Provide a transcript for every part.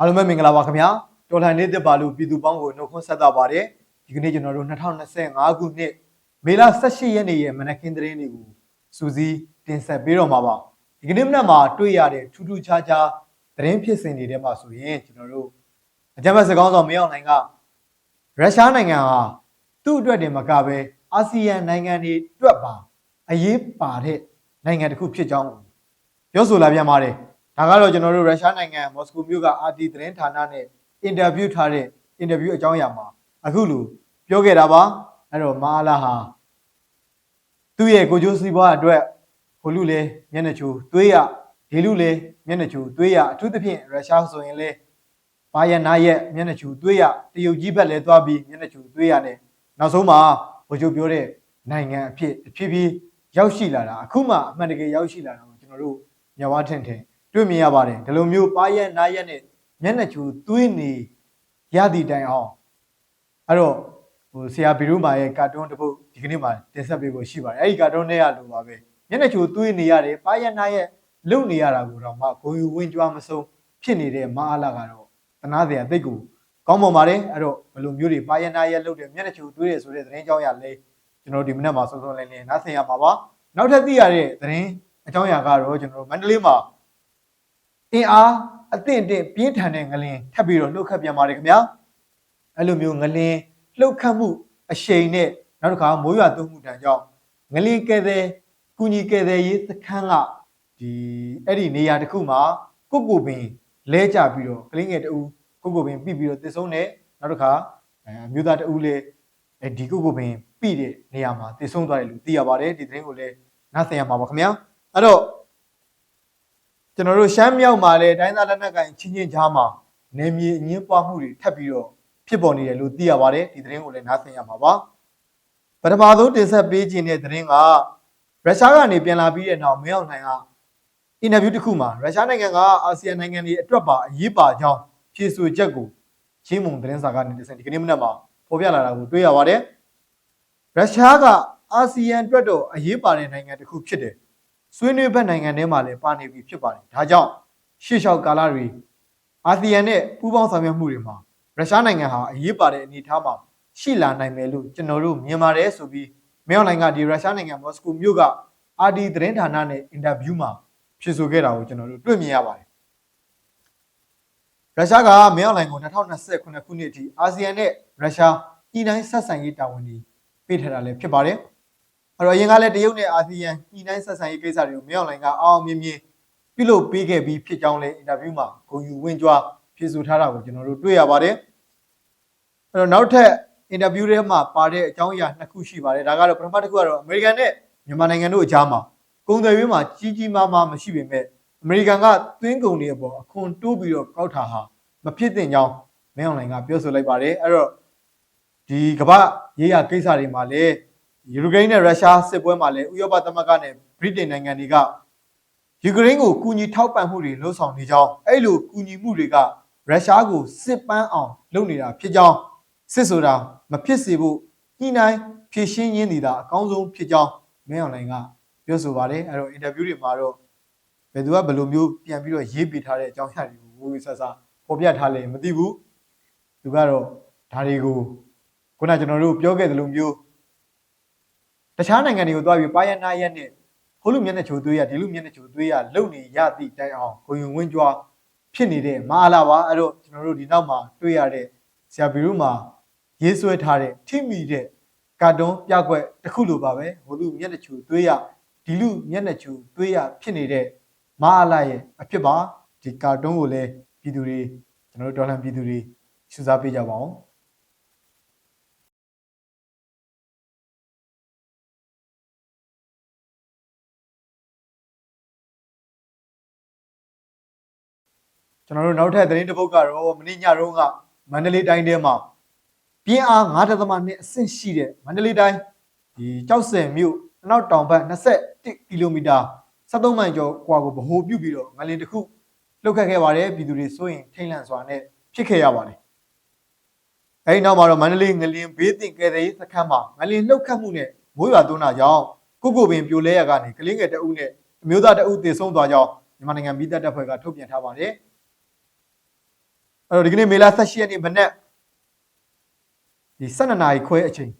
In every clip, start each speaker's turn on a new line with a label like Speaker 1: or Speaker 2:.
Speaker 1: အားလုံးပဲမင်္ဂလာပါခင်ဗျာတော်လှန်နေတဲ့ပါလို့ပြည်သူပေါင်းကိုနှုတ်ခွန်းဆက်တာပါတယ်ဒီကနေ့ကျွန်တော်တို့2025ခုနှစ်မေလ18ရက်နေ့ရဲ့မနက်ခင်းသတင်းတွေကိုစူးစီးတင်ဆက်ပေးတော့မှာပါဒီကနေ့မနက်မှာတွေ့ရတဲ့ထူးထူးခြားခြားသတင်းဖြစ်စဉ်တွေထဲမှာဆိုရင်ကျွန်တော်တို့အကြမ်းဖက်စကောင်းဆောင်မင်းအောင်လှိုင်ကရုရှားနိုင်ငံဟာသူ့အတွက်တင်မကပဲအာဆီယံနိုင်ငံတွေအတွက်ပါအရေးပါတဲ့နိုင်ငံတစ်ခုဖြစ်ကြောင်းပြောဆိုလာပြန်ပါတယ် ဒါကတော့ကျွန်တော်တို့ရုရှားနိုင်ငံမော်စကိုမြို့က RT သတင်းဌာနနဲ့အင်တာဗျူးထားတဲ့အင်တာဗျူးအကြောင်းအရာမှာအခုလိုပြောခဲ့တာပါအဲ့တော့မာလာဟာသူ့ရဲ့ကိုကျိုးစီးပွားအတွက်ဟိုလူလေမျက်နှာချိုးသွေးရဒီလူလေမျက်နှာချိုးသွေးရအထူးသဖြင့်ရုရှားဆိုရင်လေဘာယနာရဲ့မျက်နှာချိုးသွေးရတရုတ်ကြီးဘက်လည်းသွားပြီးမျက်နှာချိုးသွေးရနဲ့နောက်ဆုံးမှာဘိုလ်ချုပ်ပြောတဲ့နိုင်ငံအဖြစ်တဖြည်းဖြည်းရောက်ရှိလာတာအခုမှအမှန်တကယ်ရောက်ရှိလာတာကိုကျွန်တော်တို့ညဝထင်ထင် တွေ့မြင်ရပါတယ်ဒီလိုမျိုးပါရက်နာရက်နဲ့မျက်နှာချူသွေးနေရသည့်တိုင်အောင်အဲ့တော့ဟိုဆရာဘီရူမာရဲ့ကာတွန်းတစ်ပုဒ်ဒီကနေ့မှတင်ဆက်ပေးဖို့ရှိပါတယ်အဲ့ဒီကာတွန်းထဲကလိုပါပဲမျက်နှာချူသွေးနေရတယ်ပါရက်နာရက်လုံနေရတာကိုတော့မှဂုံယူဝင်းကြွားမဆုံးဖြစ်နေတဲ့မအားလာကတော့တနာစရာတိတ်ကိုကောင်းပါပါတယ်အဲ့တော့ဘယ်လိုမျိုးတွေပါရက်နာရက်လုံတဲ့မျက်နှာချူသွေးတယ်ဆိုတဲ့သတင်းကြောင်းရလဲကျွန်တော်ဒီမနေ့မှစုံစုံလင်းလင်းနားဆင်ရပါပါနောက်ထပ်သိရတဲ့သတင်းအကြောင်းအရာကတော့ကျွန်တော်တို့မန္တလေးမှာ အင်အားအသင့်အင့်ပြင်းထန်တဲ့ငလင်ထပ်ပြီးတော့လှုပ်ခတ်ပြန်ပါတယ်ခင်ဗျာအဲ့လိုမျိုးငလင်လှုပ်ခတ်မှုအရှိန်နဲ့နောက်တစ်ခါမိုးရွာသွန်းမှုတန်ကြောင့်ငလင်ကဲတဲ့ကုညီကဲတဲ့ရေးသခန်းကဒီအဲ့ဒီနေရာတစ်ခုမှာကုတ်ကိုပင်လဲကြပြီးတော့ကလင်းငယ်တူကုတ်ကိုပင်ပြပြီးတော့တည်ဆုံးတယ်နောက်တစ်ခါအဲအမျိုးသားတူလည်းအဲဒီကုတ်ကိုပင်ပြတဲ့နေရာမှာတည်ဆုံးသွားတယ်လို့သိရပါတယ်ဒီသတင်းကိုလည်းနားဆင်ရမှာပါခင်ဗျာအဲ့တော့ ကျွန်တော်တို့ရှမ်းမြောက်မှာလည်းတိုင်းသားလက်နက်ကိုင်ချင်းချင်းကြားမှာနေမြေအငင်းပွားမှုတွေထပ်ပြီးတော့ဖြစ်ပေါ်နေတယ်လို့သိရပါတယ်ဒီသတင်းကိုလည်းနားဆင်ရမှာပါပထမဆုံးတင်ဆက်ပေးခြင်းတဲ့သတင်းကရုရှားကနေပြန်လာပြီးတဲ့နောက်မင်းအောင်လှိုင်ကအင်တာဗျူးတစ်ခုမှာရုရှားနိုင်ငံကအာဆီယံနိုင်ငံတွေအတွက်ပါအရေးပါကြောင်းဖြေဆိုချက်ကိုချင်းမုံသတင်းစာကနေတစ်စင်ဒီကနေ့မနက်မှာဖော်ပြလာတာကိုတွေ့ရပါတယ်ရုရှားကအာဆီယံအတွက်တော့အရေးပါတဲ့နိုင်ငံတစ်ခုဖြစ်တယ် ဆွေးနွေးဘက်နိုင်ငံထဲမှာလည်းပါနေပြီဖြစ်ပါတယ်။ဒါကြောင့်ရှေ့လျှောက်ကာလတွေအာဆီယံနဲ့ပူးပေါင်းဆောင်ရွက်မှုတွေမှာရုရှားနိုင်ငံဟာအရေးပါတဲ့အနေအထားမှာရှိလာနိုင်မယ်လို့ကျွန်တော်တို့မြင်ပါတယ်ဆိုပြီးမင်းအောင်လှိုင်ကဒီရုရှားနိုင်ငံမော်စကိုမြို့က RD သတင်းဌာနနဲ့အင်တာဗျူးမှာဖြေဆိုခဲ့တာကိုကျွန်တော်တို့တွေ့မြင်ရပါတယ်။ရုရှားကမင်းအောင်လှိုင်ကို2029ခုနှစ်အထိအာဆီယံနဲ့ရုရှားဤတိုင်းဆက်ဆံရေးတာဝန်တွေပေးထားတာလည်းဖြစ်ပါတယ်။ အဲ့တော့အရင်ကလည်းတရုတ်နဲ့အာဆီယံညှိနှိုင်းဆက်ဆံရေးကိစ္စတွေကိုမြောက်လိုင်ကအောင်အောင်မြင်မြင်ပြုလုပ်ပေးခဲ့ပြီးဖြစ်ကြောင်းလည်းအင်တာဗျူးမှာဂုဏ်ယူဝင်းကြွားဖြေဆိုထားတာကိုကျွန်တော်တို့တွေ့ရပါတယ်။အဲ့တော့နောက်ထပ်အင်တာဗျူးထဲမှာပါတဲ့အကြောင်းအရာနှစ်ခုရှိပါတယ်။ဒါကတော့ပထမတစ်ခုကတော့အမေရိကန်နဲ့မြန်မာနိုင်ငံတို့အကြားမှာကုန်သွယ်ရေးမှာကြီးကြီးမားမားမရှိပေမဲ့အမေရိကန်ကသွင်းကုန်တွေအပေါ်အခွန်တိုးပြီးတော့ကောက်တာဟာမဖြစ်သင့်ကြောင်းမင်းအောင်လှိုင်ကပြောဆိုလိုက်ပါတယ်။အဲ့တော့ဒီကမ္ဘာရေးရာကိစ္စတွေမှာလည်း ယူကရိန်းနဲ့ရုရှားစစ်ပွဲမှာလည်းဥရောပသမဂ္ဂနဲ့ဗြိတိန်နိုင်ငံတွေကယူကရိန်းကိုကူညီထောက်ပံ့မှုတွေလှုံ့ဆော်နေကြောင်းအဲ့လိုကူညီမှုတွေကရုရှားကိုစစ်ပန်းအောင်လုပ်နေတာဖြစ်ကြောင်းစစ်ဆိုတာမဖြစ်စေဖို့ညှိနှိုင်းဖြည့်ရှင်းရင်းနေတာအကောင်းဆုံးဖြစ်ကြောင်းမင်းအောင်လှိုင်ကပြောဆိုပါတယ်အဲ့တော့အင်တာဗျူးတွေမှာတော့ဘယ်သူကဘယ်လိုမျိုးပြန်ပြီးတော့ရေးပေးထားတဲ့အကြောင်းအရာတွေကိုဝေဝေဆဆဖော်ပြထားလဲမသိဘူးသူကတော့ဒါတွေကိုခုနကျွန်တော်တို့ပြောခဲ့သလိုမျိုး တခြားနိုင်ငံတွေကိုသွားပြီးပါယနာရက်နဲ့ဟိုလူမျက်နှာချိုသွေးရဒီလူမျက်နှာချိုသွေးရလုံနေရသည့်တိုင်အောင်ဂုံယုံဝင်းကြွားဖြစ်နေတဲ့မအားလာပါအဲ့တော့ကျွန်တော်တို့ဒီနောက်မှာတွေ့ရတဲ့ဆရာဘီရူမှာရေးဆွဲထားတဲ့ထိမိတဲ့ကာတွန်းပြကွက်တစ်ခုလိုပါပဲဟိုလူမျက်နှာချိုသွေးရဒီလူမျက်နှာချိုသွေးရဖြစ်နေတဲ့မအားလာရဲ့အဖြစ်ပါဒီကာတွန်းကိုလည်းပြည်သူတွေကျွန်တော်တို့ဒေါ်လာပြည်သူတွေရှုစားပေးကြပါအောင် ကျွန်တော်တို့နောက်ထပ်သတင်းတစ်ပုဒ်ကတော့မနေ့ညတုန်းကမန္တလေးတိုင်းထဲမှာပြင်းအား9.2အဆင့်ရှိတဲ့မန္တလေးတိုင်းဒီကြောက်စင်မြို့အနောက်တောင်ဘက်21ကီလိုမီတာ73မိုင်ကျော်ကွာကိုဗဟိုပြုပြီးတော့ငလင်တစ်ခုလှုပ်ခတ်ခဲ့ပါတယ်ပြည်သူတွေစိုးရင်ထိတ်လန့်စွာနဲ့ဖြစ်ခဲ့ရပါတယ်အဲဒီနောက်မှာတော့မန္တလေးငလင်ဘေးတင်ကယ်ဆယ်ရေးစခန်းမှာငလင်လှုပ်ခတ်မှုနဲ့မိုးရွာသွန်းတာကြောင့်ကုတ်ကိုပင်ပြိုလဲရကနေကလင်းငယ်တအုပ်နဲ့အမျိုးသားတအုပ်တည်ဆုံးသွားကြောင်းမြန်မာနိုင်ငံပြည်သက်တပ်ဖွဲ့ကထုတ်ပြန်ထားပါတယ် အဲ့တော့ဒီကနေ့မေလ18ရက်နေ့မနေ့ဒီ12နာရီခွဲအချိန်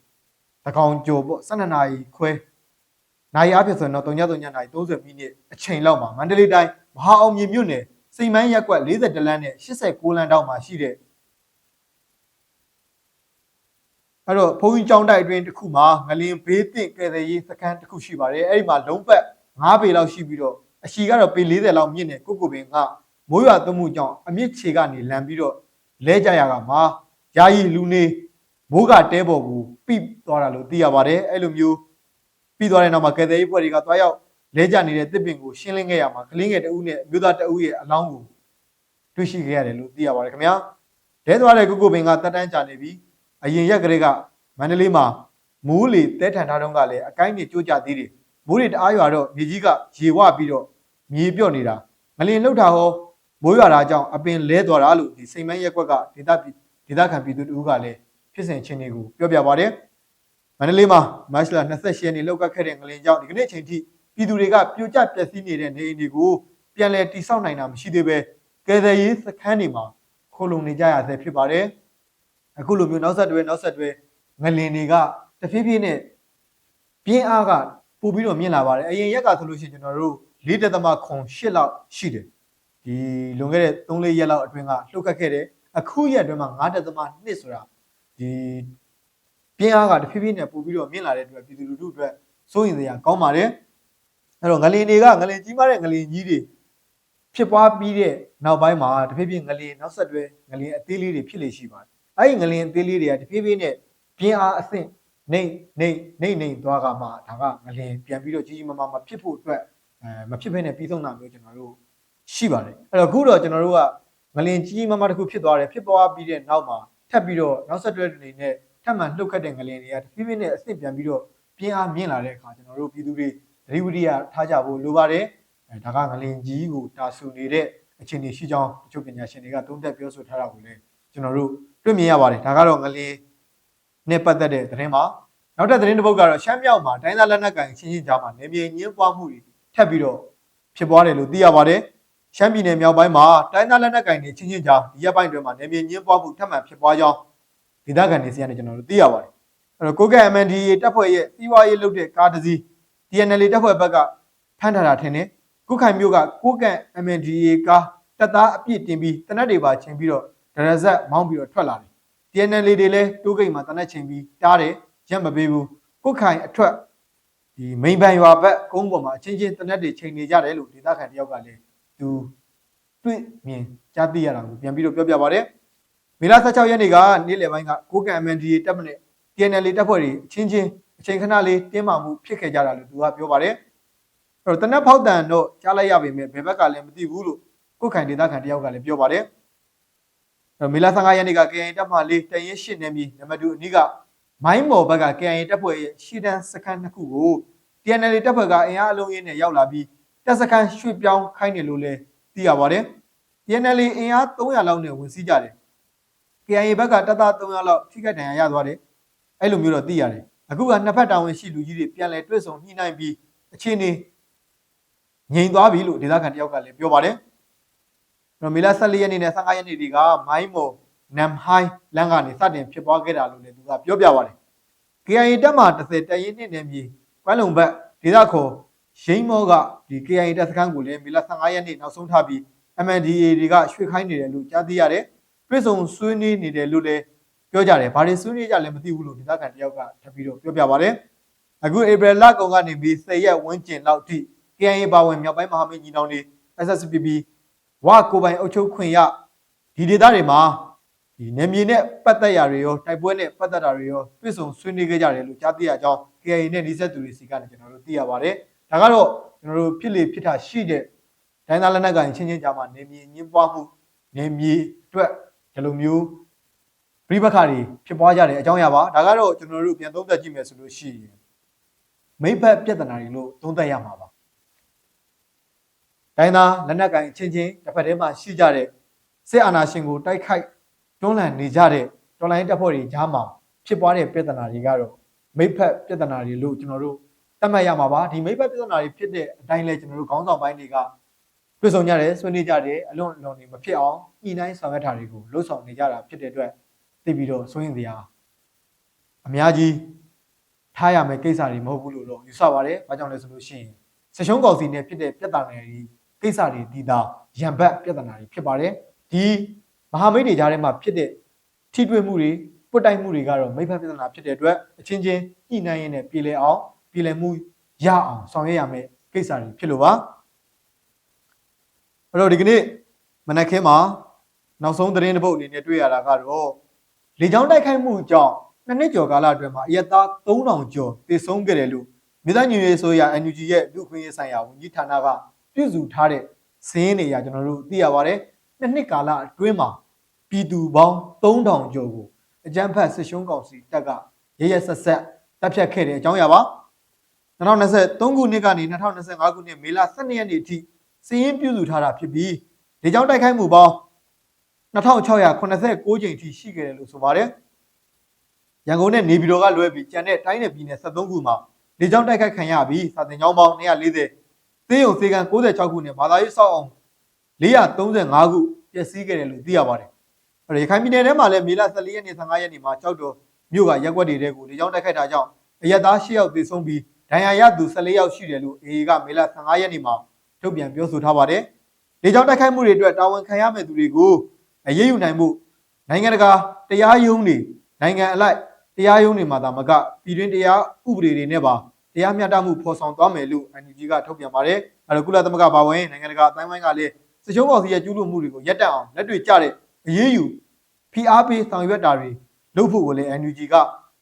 Speaker 1: တကောင်ကျော်ပေါ့12နာရီခွဲနိုင်အားဖြင့်ဆိုရင်တော့3ည3ညနိုင်30မိနစ်အချိန်လောက်မှာမန္တလေးတိုင်းမဟာအောင်မြေမြို့နယ်စိန်မိုင်းရက်ကွက်42လမ်းနဲ့89လမ်းတောက်မှာရှိတဲ့အဲ့တော့ဘုန်းကြီးကျောင်းတိုက်အတွင်းတစ်ခုမှာငလင်ဘေးသင့်ကယ်ဆယ်ရေးစခန်းတစ်ခုရှိပါတယ်အဲ့ဒီမှာလုံးပတ်9ပေလောက်ရှိပြီးတော့အရှိကတော့ပေ40လောက်မြင့်တဲ့ကိုကိုပင်က မိုးရွာသွန်းမှုကြောင့်အမြင့်ခြေကနေလန်ပြီးတော့လဲကြရကမှာယာယီလူနေမိုးကတဲပေါ်ကိုပြိသွားတာလို့သိရပါတယ်အဲ့လိုမျိုးပြီးသွားတဲ့နောက်မှာကယ်ဆယ်ရေးဖွဲ့တွေကတွားရောက်လဲကြနေတဲ့တစ်ပင်ကိုရှင်းလင်းခဲ့ရမှာကလင်းငယ်တအုပ်နဲ့မြို့သားတအုပ်ရဲ့အလောင်းကိုတွေ့ရှိခဲ့ရတယ်လို့သိရပါတယ်ခင်ဗျာဒဲသွားတဲ့ကိုကိုပင်ကတက်တန်းကြနေပြီးအရင်ရက်ကလေးကမန္တလေးမှာမိုးလေတဲထန်ထားတော့ကလည်းအကိုင်းနေကြိုးကြသေးတယ်မိုးတွေတအားရွာတော့မြေကြီးကရေဝပြီးတော့မြေပြော့နေတာငလင်လှုပ်တာဟော မိုးရွာတာကြောင့်အပင်လဲသွားတာလို့ဒီစိန်မန်းရက်ကွက်ကဒေသပြည်ဒေသခံပြည်သူတို့ကလည်းဖြစ်စဉ်ချင်းတွေကိုပြောပြပါတယ်မန္တလေးမှာမတ်လ28ရက်နေ့လောက်ကခဲ့တဲ့ငလင်ကြောင့်ဒီကနေ့အချိန်ထိပြည်သူတွေကပြိုကျပျက်စီးနေတဲ့နေအိမ်တွေကိုပြန်လည်တိစောက်နိုင်တာမရှိသေးပဲကယ်ဆယ်ရေးစခန်းတွေမှာခိုလုံနေကြရဆဲဖြစ်ပါတယ်အခုလိုမျိုးနောက်ဆက်တွဲနောက်ဆက်တွဲငလင်တွေကတဖြည်းဖြည်းနဲ့ပြင်းအားကပို့ပြီးတော့မြင့်လာပါတယ်အရင်ရက်ကဆိုလို့ရှိရင်ကျွန်တော်တို့၄တက်သမခွန်၈လောက်ရှိတယ် ဒီလွန်ခဲ့တဲ့3-4ရက်လောက်အတွင်းကလှုပ်ခတ်ခဲ့တယ်အခုရက်အတွင်းမှာ9တက်သမ2ဆိုတာဒီပြင်းအားကတဖြည်းဖြည်းနဲ့ပို့ပြီးတော့မြင့်လာတဲ့အတွက်ပြည်သူလူထုအတွက်စိုးရင်စရာကောင်းပါတယ်အဲ့တော့ငလင်တွေကငလင်ကြီးမားတဲ့ငလင်ကြီးတွေဖြစ်ပွားပြီးတဲ့နောက်ပိုင်းမှာတဖြည်းဖြည်းငလင်နောက်ဆက်တွဲငလင်အသေးလေးတွေဖြစ်လေရှိပါတယ်အဲ့ဒီငလင်အသေးလေးတွေကတဖြည်းဖြည်းနဲ့ပြင်းအားအဆင့်နေနေနေနေသွားကမှဒါကငလင်ပြန်ပြီးတော့ကြီးကြီးမားမားမဖြစ်ဖို့အတွက်အဲမဖြစ်ဘဲနဲ့ပြီးဆုံးတာမျိုးကျွန်တော်တို့ ရှိပါတယ်အဲ့တော့အခုတော့ကျွန်တော်တို့ကငလင်ကြီးကြီးမားမားတစ်ခုဖြစ်သွားတယ်ဖြစ်သွားပြီးတဲ့နောက်မှာထပ်ပြီးတော့နောက်ဆက်တွဲအနေနဲ့ထပ်မံလှုပ်ခတ်တဲ့ငလင်တွေကတဖြည်းဖြည်းနဲ့အဆင့်ပြန်ပြီးတော့ပြင်းအားမြင့်လာတဲ့အခါကျွန်တော်တို့ပြည်သူတွေသတိဝိရိယထားကြဖို့လိုပါတယ်အဲဒါကငလင်ကြီးကိုတာဆူနေတဲ့အခြေအနေရှိကြောင်းတချို့ပညာရှင်တွေကသုံးသပ်ပြောဆိုထားတာကိုလည်းကျွန်တော်တို့တွေ့မြင်ရပါတယ်ဒါကတော့ငလင်နဲ့ပတ်သက်တဲ့သတင်းပါနောက်ထပ်သတင်းတစ်ပုဒ်ကတော့ရှမ်းမြောက်မှာတိုင်းသားလက်နက်ကိုင်ချင်းချင်းကြားမှာနေမြေညှင်းပွားမှုတွေထပ်ပြီးတော့ဖြစ်ပွားတယ်လို့သိရပါတယ် ရှမ်းပြည်နယ်မြောက်ပိုင်းမှာတိုင်းသားလက်နက်ကိုင်တွေချင်းချင်းကြားဒီရက်ပိုင်းတွင်မှာနေမြေညှင်းပွားမှုထပ်မံဖြစ်ပွားကြောင်းဒေသခံတွေစီကနေကျွန်တော်တို့သိရပါတယ်အဲ့တော့ကိုကဲ MNDA တပ်ဖွဲ့ရဲ့စီးပွားရေးလုပ်တဲ့ကားတစ်စီး TNL တပ်ဖွဲ့ဘက်ကဖမ်းထားတာထင်တယ်ကုခိုင်မျိုးကကိုကန့် MNDA ကားတပ်သားအပြစ်တင်ပြီးတနက်တွေပါချင်းပြီးတော့ဒရဇက်မောင်းပြီးတော့ထွက်လာတယ် TNL တွေလည်းတိုးဂိတ်မှာတနက်ချင်းပြီးတားတယ်ရက်မပေးဘူးကုခိုင်အထွက်ဒီမိန်ပန်ရွာဘက်ကုန်းပေါ်မှာအချင်းချင်းတနက်တွေချိန်နေကြတယ်လို့ဒေသခံတယောက်ကလည်း သူတွေ့မြင်ကြားသိရတာကိုပြန်ပြီးတော့ပြောပြပါတယ်မေလ16ရက်နေ့ကနေ့လယ်ပိုင်းကကိုကန့် MNDA တပ်မနဲ့ TNL တပ်ဖွဲ့တွေအချင်းချင်းအချိန်ခဏလေးတင်းမာမှုဖြစ်ခဲ့ကြတာလို့သူကပြောပါတယ်အဲ့တော့တနက်ဖောက်တန်တော့ကြားလိုက်ရပေမဲ့ဘယ်ဘက်ကလည်းမသိဘူးလို့ကုတ်ခိုင်ဒေသခံတယောက်ကလည်းပြောပါတယ်အဲ့တော့မေလ15ရက်နေ့က KN တပ်မှလေးတရင်ရှစ်နေပြီနံပါတ်2အနီးကမိုင်းမော်ဘက်က KN တပ်ဖွဲ့ရဲ့ရှီတန်းစခန်းနှစ်ခုကို TNL တပ်ဖွဲ့ကအင်အားအလုံးရင်းနဲ့ရောက်လာပြီး တပ်စခန်းရွှေ့ပြောင်းခိုင်းတယ်လို့လည်းသိရပါတယ် TNL အင်အား300လောက်နဲ့ဝင်စီးကြတယ် KN ဘက်ကတပ်သား300လောက်ထိခိုက်ဒဏ်ရာရသွားတယ်အဲ့လိုမျိုးတော့သိရတယ်အခုကနှစ်ဖက်တာဝန်ရှိလူကြီးတွေပြန်လဲတွေ့ဆုံညှိနှိုင်းပြီးအခြေအနေငြိမ်သွားပြီလို့ဒေသခံတယောက်ကလည်းပြောပါတယ်။တော့မေလ14ရက်နေ့နဲ့15ရက်နေ့တွေကမိုင်းမော်နမ်ဟိုင်းလမ်းကနေစတင်ဖြစ်ပွားခဲ့တာလို့လည်းသူကပြောပြပါတယ်။ KIA တပ်မှ30တရင်နှစ်နယ်မြေကွမ်းလုံဘက်ဒေသခေါ် ရိမ့်မောကဒီ KIA တပ်စခန်းကိုလည်းမေလ15ရက်နေ့နောက်ဆုံးထားပြီး MNDAA တွေကရွှေ့ခိုင်းနေတယ်လို့ကြားသိရတယ်။ပြည်စုံဆွေးနွေးနေတယ်လို့လည်းပြောကြတယ်။ဘာတွေဆွေးနွေးကြလဲမသိဘူးလို့ဒေသခံတယောက်ကထပ်ပြီးတော့ပြောပြပါတယ်။အခုဧပြီလကုန်ကနေပြီး10ရက်ဝန်းကျင်လောက်ထိ KIA ပါဝင်မြောက်ပိုင်းမဟာမိတ်ညီနောင်တွေ SSPP ဝကိုပိုင်အုပ်ချုပ်ခွင့်ရဒီဒေသတွေမှာဒီနေမြေနဲ့ပတ်သက်ရာတွေရောတိုက်ပွဲနဲ့ပတ်သက်တာတွေရောပြည်စုံဆွေးနွေးခဲ့ကြတယ်လို့ကြားသိရကြောင်း KIA နဲ့နှိစက်သူတွေစီကနေကျွန်တော်တို့သိရပါတယ်။ ဒါကတော့ကျွန်တော်တို့ဖြစ်လေဖြစ်တာရှိတဲ့ဒိုင်းသားလက်နက်ကိုင်ချင်းချင်းကြားမှာနေမြေညှင်းပွားမှုနေမြေအတွက်ဒီလိုမျိုးပြိပခါတွေဖြစ်ပွားကြတဲ့အကြောင်းအရာပါဒါကတော့ကျွန်တော်တို့ပြန်သုံးသပ်ကြည့်မယ်ဆိုလို့ရှိရင်မိဘပြဿနာတွေလို့သုံးသပ်ရမှာပါတိုင်းသားလက်နက်ကင်ချင်းချင်းတစ်ဖက်တည်းမှာရှိကြတဲ့စစ်အာဏာရှင်ကိုတိုက်ခိုက်တွန်းလှန်နေကြတဲ့တော်လိုင်းတပ်ဖွဲ့တွေကြားမှာဖြစ်ပွားတဲ့ပြဿနာတွေကတော့မိဖက်ပြဿနာတွေလို့ကျွန်တော်တို့ သတ်မှတ်ရမှာပါဒီမိဖက်ပြဿနာတွေဖြစ်တဲ့အတိုင်းလဲကျွန်တော်တို့ခေါင်းဆောင်ပိုင်းတွေကတွေ့ဆုံကြတယ်ဆွေးနွေးကြတယ်အလွန်အလွန်နေမဖြစ်အောင်ညှိနှိုင်းဆောင်ရွက်တာတွေကိုလှုပ်ဆောင်နေကြတာဖြစ်တဲ့အတွက်သိပြီးတော့စိုးရင်စရာအများကြီးထားရမယ့်ကိစ္စတွေမဟုတ်ဘူးလို့တော့ယူဆပါတယ်။ဘာကြောင့်လဲဆိုလို့ရှိရင်ဆက်ရှုံးကောင်စီနဲ့ဖြစ်တဲ့ပြဿနာတွေကိစ္စတွေဒီသာရံဘတ်ပြဿနာတွေဖြစ်ပါတယ်။ဒီမဟာမိတ်တွေကြားထဲမှာဖြစ်တဲ့ထိတွေ့မှုတွေပုတ်တိုက်မှုတွေကတော့မိဘပြဿနာဖြစ်တဲ့အတွက်အချင်းချင်းညှိနှိုင်းရင်းနဲ့ပြည်လဲအောင် ပြည်လဲမှုရအောင်ဆောင်ရွက်ရမယ့်ကိစ္စတွေဖြစ်လို့ပါအဲ့တော့ဒီကနေ့မနက်ခင်းမှာနောက်ဆုံးသတင်းတစ်ပုဒ်အနေနဲ့တွေ့ရတာကတော့လေကြောင်းတိုက်ခိုက်မှုကြောင့်နှစ်နှစ်ကျော်ကာလအတွင်းမှာအယက်သား3000ကျော်သေဆုံးခဲ့တယ်လို့မြေသားညွေရေးဆိုရ NUG ရဲ့လူခွင့်ရေးဆိုင်ရာဝန်ကြီးဌာနကပြုစုထားတဲ့စည်းရင်းတွေအရကျွန်တော်တို့သိရပါတယ်နှစ်နှစ်ကာလအတွင်းမှာပြည်သူပေါင်း3000ကျော်ကိုအကြမ်းဖက်ဆစ်ရှုံးကောင်စီတပ်ကရရဆက်ဆက်တပ်ဖြတ်ခဲ့တဲ့အကြောင်းအရာပါ 2023ခုနှစ်ကနေ2025ခုနှစ်မေလ12ရက်နေ့အထိစည်ရင်းပြုစုထားတာဖြစ်ပြီးဒီကြောင့်တိုက်ခိုက်မှုပေါင်း2689ကြိမ်အထိရှိခဲ့တယ်လို့ဆိုပါတယ်ရန်ကုန်နဲ့နေပြည်တော်ကလွဲပြီးကျန်တဲ့တိုင်းနယ်ပြည်နယ်73ခုမှာဒီကြောင့်တိုက်ခိုက်ခံရပြီးစာတင်ကျောင်းပေါင်း240သေယုံစေကန်96ခုနဲ့ဘာသာရေးစောက်အောင်435ခုပျက်စီးခဲ့တယ်လို့သိရပါတယ်အဲ့ဒါရခိုင်ပြည်နယ်ထဲမှာလည်းမေလ14ရက်နေ့15ရက်နေ့မှာကြောက်တော်မြို့ကရက်ွက်တွေတဲကိုဒီကြောင့်တိုက်ခိုက်တာကြောင့်အရက်သား10ယောက်သေဆုံးပြီး ဒဏ်ရာရသူ14ယောက်ရှိတယ်လို့အေအေကမေလ15ရက်နေ့မှာထုတ်ပြန်ပြောဆိုထားပါတယ်။ဒီကြောင့်တိုက်ခိုက်မှုတွေအတွက်တာဝန်ခံရမယ့်သူတွေကိုအရေးယူနိုင်မှုနိုင်ငံတကာတရားရုံးတွေနိုင်ငံအလိုက်တရားရုံးတွေမှာသာမကပြည်တွင်းတရားဥပဒေတွေနဲ့ပါတရားမျှတမှုဖော်ဆောင်သွားမယ်လို့ NUG ကထုတ်ပြန်ပါတယ်။အဲတော့ကုလသမဂ္ဂပါဝင်နိုင်ငံတကာအတိုင်းဝိုင်းကလည်းစချိုးပေါ်စီရဲ့ကျူးလွန်မှုတွေကိုရပ်တန့်အောင်လက်တွေ့ကျတဲ့အရေးယူဖိအားပေးဆောင်ရွက်တာတွေလုပ်ဖို့ကိုလည်း NUG က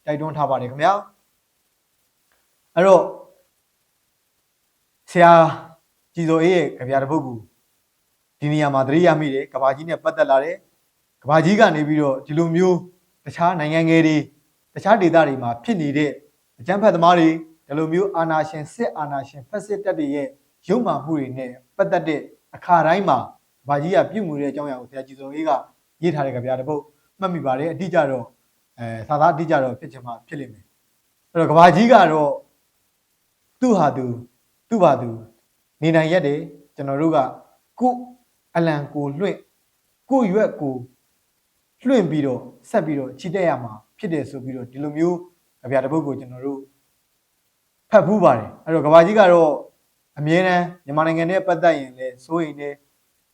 Speaker 1: တိုက်တွန်းထားပါတယ်ခင်ဗျာ။ အဲတော့ဆရာကြည်စောအေးရဲ့ကြပြတစ်ပုဒ်ကိုဒီနေရာမှာသတိရမိတယ်ကဘာကြီးနဲ့ပတ်သက်လာတယ်ကဘာကြီးကနေပြီးတော့ဒီလိုမျိုးတခြားနိုင်ငံငယ်တွေတခြားဒေသတွေမှာဖြစ်နေတဲ့အကြမ်းဖက်သမားတွေဒီလိုမျိုးအာဏာရှင်စစ်အာဏာရှင်ဖက်စစ်တပ်တွေရဲ့ရုံမှမှုတွေနဲ့ပတ်သက်တဲ့အခါတိုင်းမှာကဘာကြီးကပြုတ်မှုတဲ့အကြောင်းအရာကိုဆရာကြည်စောအေးကရေးထားတဲ့ကြပြတစ်ပုဒ်မှတ်မိပါတယ်အတိအကျတော့အဲသာသာအတိအကျတော့ဖြစ်ချင်မှဖြစ်လိမ့်မယ်အဲ့တော့ကဘာကြီးကတော့ သူ့ဟာသူသူ့ဘာသူနေနိုင်ရက်တယ်ကျွန်တော်တို့ကကိုအလံကိုလွှင့်ကိုရွက်ကိုလွှင့်ပြီးတော့ဆက်ပြီးတော့ချီတက်ရမှာဖြစ်တယ်ဆိုပြီးတော့ဒီလိုမျိုးအပြာတစ်ပုဒ်ကိုကျွန်တော်တို့ဖတ်ဖူးပါတယ်အဲ့တော့ကဘာကြီးကတော့အမြဲတမ်းမြန်မာနိုင်ငံနဲ့ပတ်သက်ရင်လည်းစိုးရိမ်နေ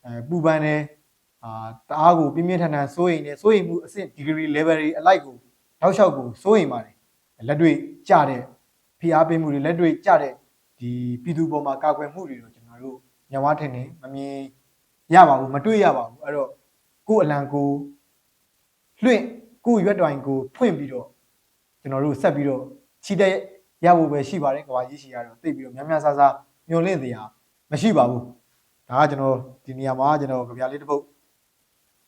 Speaker 1: အဲပူပန်နေအာတအားကိုပြင်းပြင်းထန်ထန်စိုးရိမ်နေစိုးရိမ်မှုအဆင့် degree level တွေအလိုက်ကိုတောက်လျှောက်ကိုစိုးရိမ်ပါတယ်လက်တွေ့ကြတဲ့ ဖိအားပေးမှုတွေလက်တွေ့ကြတဲ့ဒီပြည်သူပေါ်မှာကာကွယ်မှုတွေတော့ကျွန်တော်တို့ညဝထင်နေမမြင်ရပါဘူးမတွေ့ရပါဘူးအဲ့တော့ကို့အလံကိုလွှင့်ကို့ရွက်တိုင်ကိုဖွင့်ပြီးတော့ကျွန်တော်တို့ဆက်ပြီးတော့ချီတက်ရဖို့ပဲရှိပါတယ်ကဘာကြီးရှိရတော့သိပြီးတော့များများဆဆမျောလင့်တရားမရှိပါဘူးဒါကကျွန်တော်ဒီနေရာမှာကျွန်တော်ကြပြလေးတစ်ပုတ်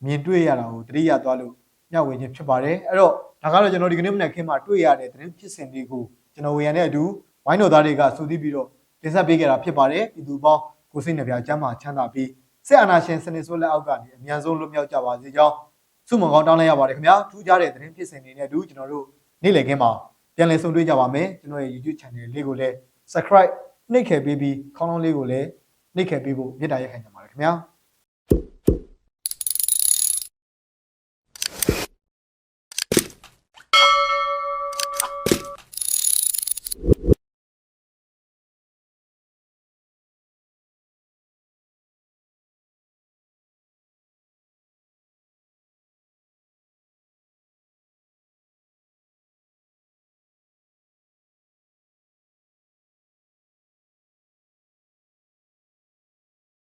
Speaker 1: မြင်တွေ့ရတာကိုတတိယသွားလို့မျှဝေခြင်းဖြစ်ပါတယ်အဲ့တော့ဒါကတော့ကျွန်တော်ဒီကနေ့မနက်ခင်းမှာတွေ့ရတဲ့သတင်းဖြစ်စဉ်တွေကို ကျွန်တော်ဝေရတဲ့အတူဝိုင်းတော်သားတွေကစူးစီးပြီးတော့တင်ဆက်ပေးခဲ့တာဖြစ်ပါတယ်ပြည်သူပေါင်းကိုစိတ်နှပြချမ်းသာချမ်းသာပြီးစစ်အာဏာရှင်စနစ်ဆိုးလက်အောက်ကနေအမြန်ဆုံးလွတ်မြောက်ကြပါစေကြောင်းဆုမွန်ကောင်းတောင်းလိုက်ရပါတယ်ခင်ဗျာထူးခြားတဲ့သတင်းဖြစ်စဉ်တွေနဲ့အတူကျွန်တော်တို့နေ့လည်ခင်းမှာပြန်လည်ဆုံတွေ့ကြပါမယ်ကျွန်တော်ရဲ့ YouTube channel လေးကိုလည်း subscribe နှိပ်ခဲ့ပေးပြီးခေါင်းလုံးလေးကိုလည်းနှိပ်ခဲ့ပေးဖို့မေတ္တာရက်ခံကြပါတယ်ခင်ဗျာ